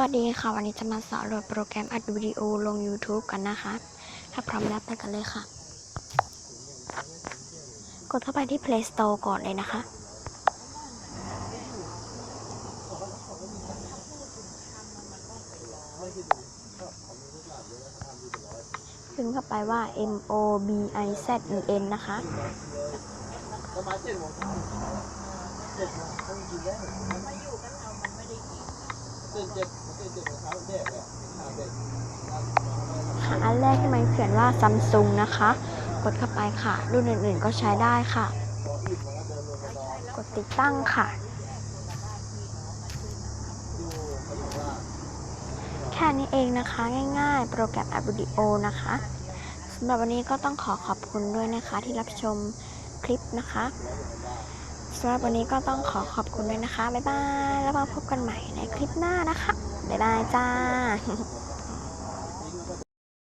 วัสดีค่ะ วันนี้จะมาสอนโหลดโปรแกรมอัดวิดีโอลง YouTube กันนะคะ ถ้าพร้อมแล้วไปกันเลยค่ะ กดเข้าไปที่ Play Store ก่อนเลยนะคะ พิมพ์เข้าไปว่า M O B I Z E N นะคะประมาณเจ็ดโมงเจ็ดโมงต้องกินได้เจ็ดเจ็ดเจ็ดเจ็ดโมาแยกเลยหาเด็ก ค่ะอันแรกที่มันเขียนว่า Samsung นะคะ กดเข้าไปค่ะ รุ่นอื่นๆก็ใช้ได้ค่ะ กดติดตั้งค่ะ แค่นี้เองนะคะง่ายๆ โปรแกรมอัดวิดีโอนะคะสำหรับวันนี้ก็ต้องขอขอบคุณด้วยนะคะที่รับชมคลิปนะคะ สำหรับวันนี้ก็ต้องขอขอบคุณด้วยนะคะ บ๊ายบาย แล้วมาพบกันใหม่ในคลิปหน้านะคะ บ๊ายบายจ้า